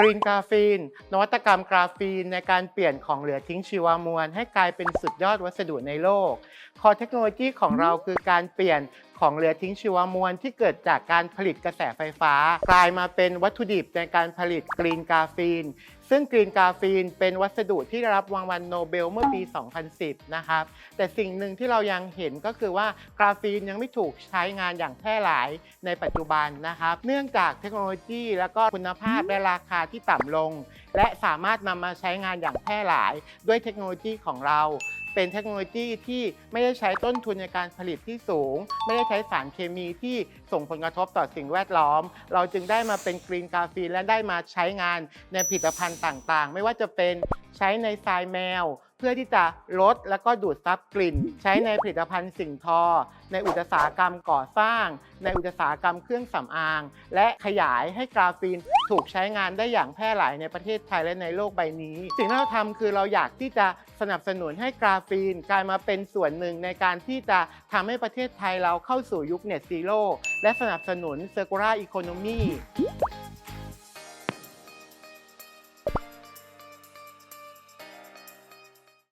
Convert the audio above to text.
กรีนกราฟีน นวัตกรรมกราฟีนในการเปลี่ยนของเหลือทิ้งชีวมวล ให้กลายเป็นสุดยอดวัสดุในโลก คอเทคโนโลยีของเราคือการเปลี่ยน ของเหลือทิ้งชีวมวลที่เกิดจากการผลิตกระแสไฟฟ้า กลายมาเป็นวัตถุดิบในการผลิตกรีนกาฟีน ซึ่งกรีนกาฟีนเป็นวัสดุที่ได้รับรางวัลโนเบลเมื่อปี 2010 นะครับ แต่สิ่งหนึ่งที่เรายังเห็นก็คือว่ากราฟีนยังไม่ถูกใช้งานอย่างแพร่หลายในปัจจุบันนะครับ เนื่องจากเทคโนโลยีและก็คุณภาพและราคาที่ต่ำลง และสามารถนำมาใช้งานอย่างแพร่หลายด้วยเทคโนโลยีของเรา เป็นเทคโนโลยีที่ไม่ได้ใช้ต้นทุนในการผลิตที่สูง ไม่ได้ใช้สารเคมีที่ส่งผลกระทบต่อสิ่งแวดล้อม เราจึงได้มาเป็นกรีนกราฟีและได้มาใช้งานในผลิตภัณฑ์ต่างๆ ไม่ว่าจะเป็น ใช้ในทรายแมว เพื่อที่จะลดและก็ดูดซับกลิ่น ใช้ในผลิตภัณฑ์สิ่งทอ ในอุตสาหกรรมก่อสร้าง ในอุตสาหกรรมเครื่องสำอาง และขยายให้กราฟีนถูกใช้งานได้อย่างแพร่หลายในประเทศไทยและในโลกใบนี้ สิ่งที่เราทำคือเราอยากที่จะสนับสนุนให้กราฟีนกลายมาเป็นส่วนหนึ่งในการที่จะทำให้ประเทศไทยเราเข้าสู่ยุคเน็ตซีโร่และสนับสนุน Circular Economy